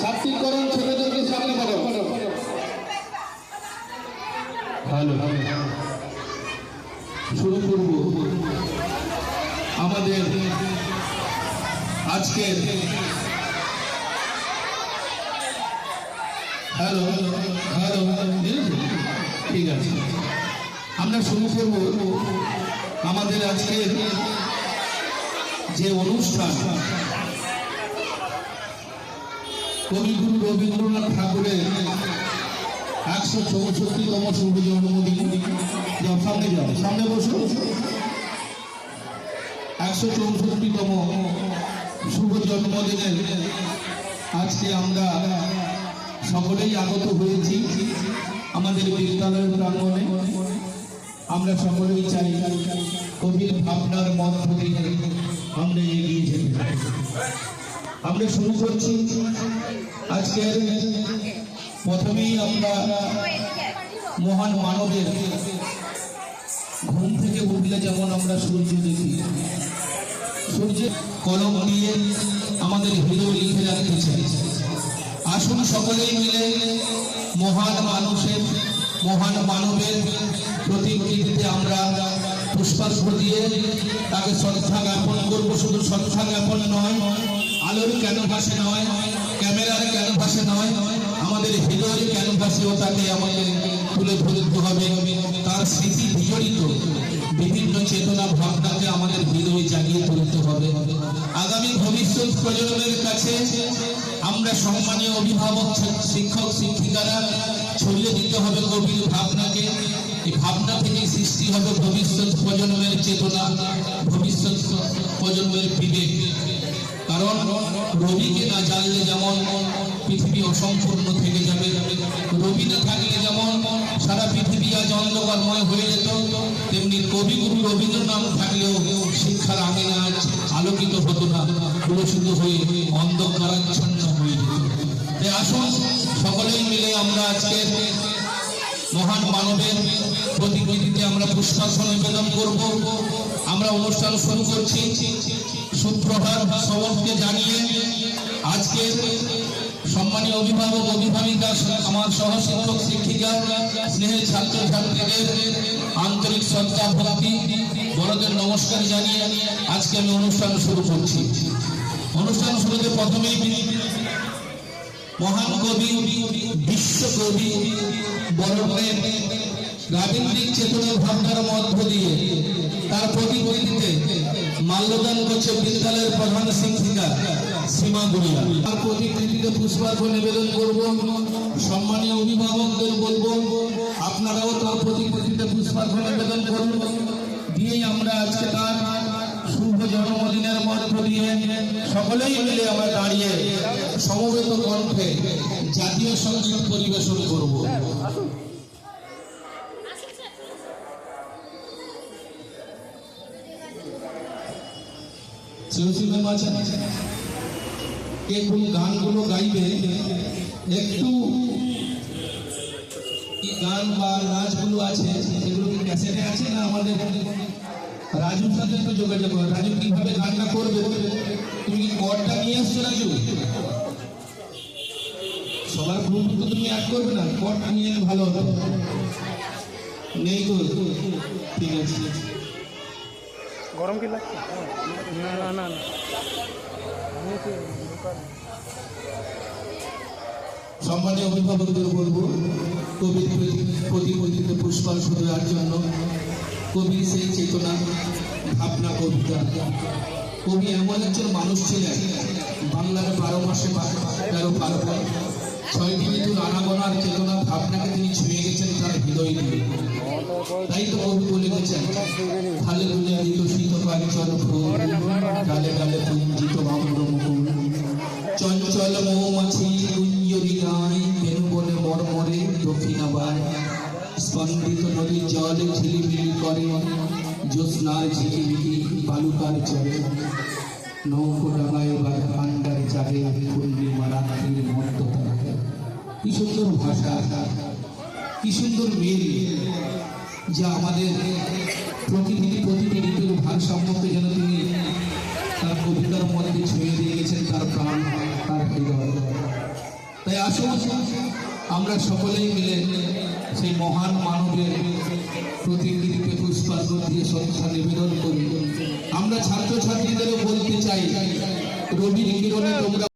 সাত্বিকরণ ছোটদেরকে সামনে করো হ্যালো শুরু করব। আমাদের আজকের হ্যালো হ্যালো, ঠিক আছে। আমরা শুরু করব আমাদের আজকের যে অনুষ্ঠান। কবিগুরু রবীন্দ্রনাথ ঠাকুরের একশো চৌষট্টিতম শুভ জন্মদিন যাও, সামনে যাও, সামনে বসো। একশো চৌষট্টিতম শুভ জন্মদিনের আজকে আমরা সকলেই আগত হয়েছি আমাদের বিদ্যালয়ের প্রাঙ্গণে। আমরা সকলেই চাই কবির ভাবনার মধ্য দিয়ে আমরা এগিয়ে যেতে। আমরা শুরু করছি। আজকের প্রথমেই আমরা মহান মানবের ঘুম থেকে উঠলে যেমন আমরা সূর্য দেখি। সূর্যের কলম দিয়ে আমাদের হৃদয় লিখে রাখতে চাই আসুন সকলেই মিলে মহান মানুষের, মহান মানবের প্রতিকৃতিতে আমরা পুষ্পার্ঘ দিয়ে তাকে শ্রদ্ধা জ্ঞাপন করব। শুধু শ্রদ্ধা জ্ঞাপন নয় আলোর ক্যানভাসে নয়, ক্যামেরার ক্যানভাসে নয়, আমাদের হৃদয়ের ক্যানভাসেও তাকে আমাদের তুলে ধরতে হবে। তার স্মৃতি বিজড়িত। বিভিন্ন চেতনা ভাবনাকে আমাদের হৃদয়ে জাগিয়ে তুলতে হবে। আগামী ভবিষ্যৎ প্রজন্মের কাছে আমরা সম্মানীয় অভিভাবক, শিক্ষক, শিক্ষিকারা, ছড়িয়ে দিতে হবে কবির ভাবনাকে। এই ভাবনা থেকে সৃষ্টি হবে ভবিষ্যৎ প্রজন্মের চেতনা, ভবিষ্যৎ প্রজন্মের বিবেক। কারণ রবিকে না জানলে যেমন পৃথিবী অসম্পূর্ণ থেকে যাবে রবি না থাকলে যেমন সারা পৃথিবী আজ অন্ধকারময় হয়ে যেত, তেমনি কবিগুরু রবীন্দ্রনাথ থাকলেও শিক্ষার আজ আলোকিত হতো না, কুলসিত হয়ে অন্ধকারাচ্ছন্ন হয়ে যেত। আসুন সকলেই মিলে আমরা আজকে মহান মানবের প্রতিকৃতিতে আমরা পুষ্পার্ঘ নিবেদন করব। আমরা অনুষ্ঠান শুরু করছি। সুপ্রভাত সবককে জানিয়ে আজকে সম্মানীয় অভিভাবক, অভিভাবিকা, আমার সহ শিক্ষক শিক্ষিকা স্নেহের ছাত্র ছাত্রীদের আন্তরিক শ্রদ্ধা, ভক্তি, বড়দের নমস্কার জানিয়ে আজকে আমি অনুষ্ঠান শুরু করছি। অনুষ্ঠান শুরুতে প্রথমেই মহান কবি, বিশ্বকবি বরণের রাবীন্দ্রিক চেতনার ভাবনার মধ্য দিয়ে তার প্রতিকৃতিতে মাল্যদান করছে বিদ্যালয়ের প্রধান শিক্ষিকা সীমা গুড়িয়া তার প্রতিকৃতিতে পুষ্পার্ঘ নিবেদন করব, সম্মানীয় অভিভাবকদের বলব, আপনারাও তার প্রতিকৃতিতে পুষ্পার্ঘ নিবেদন করুন। দিয়েই আমরা আজকে তার শুভ জন্মদিনের মধ্য দিয়ে সকলেই মিলে আমরা দাঁড়িয়ে সমবেত কণ্ঠে জাতীয় সংগীত পরিবেশন করব। শিবশিবের মাঝে কে কোন গানগুলো গাইবে একটু গান বা নাচগুলো আছে সেগুলো কি ক্যাসেটে আছে না আমাদের রাজুর সাথে একটু যোগাযোগ করো রাজু কীভাবে গানটা করবে তুমি কি কর্ডটা নিয়ে আসছো রাজু সবার গ্রুপ তুমি অ্যাড করবে না কর্ডটা নিয়ে ভালো হতো নেই তো ঠিক আছে গরম কি লাগছে? না না না না। সম্মানীয় অভিভাবকদের বলব কবির প্রতিপদিতে পুষ্পার্ঘ দেওয়ার জন্য কবির সেই চেতনা ভাবনা কবিতা। কবি এমন একজন মানুষ ছিলেন বাংলার বারো মাসে তেরো পার্বণ ছয়টি ঋতুর আনাগোনার চেতনা ভাবনাকে তিনি ছুঁয়ে গেছেন তার হৃদয় দিয়ে তাই তো কবি বলে গেছেন খালে দুলে ঋতু শীত পাঞ্চল ফুল ডালে ডালে পুঞ্জিত বাম্র মুকুল চঞ্চল মৌমাছি কুঞ্জরি গায় বেনু বনে মরমরে দক্ষিণাবায় স্পন্দিত নদীর জলে ঝিলিমিলি করে জ্যোৎস্নার ঝিকিমিকি বালুকার চলে নৌকো ডাঙায় বা ভান্ডার জাগে পূর্ণিমা রাত্রির তারা কি সুন্দর ভাষা কি সুন্দর মিল যা আমাদের প্রকৃতি প্রতিটি ভারসাম্যকে যেন তিনি তার কবিতার মধ্যে ছুঁয়ে দিয়ে গেছেন, তার প্রাণ তার হৃদয় তাই আসুন, আমরা সকলেই মিলে সেই মহান মানবের প্রতিকৃতিতে পুষ্পার্ঘ দিয়ে শ্রদ্ধা নিবেদন করি। আমরা ছাত্রছাত্রীদেরও বলতে চাই রবির কিরণে তোমরা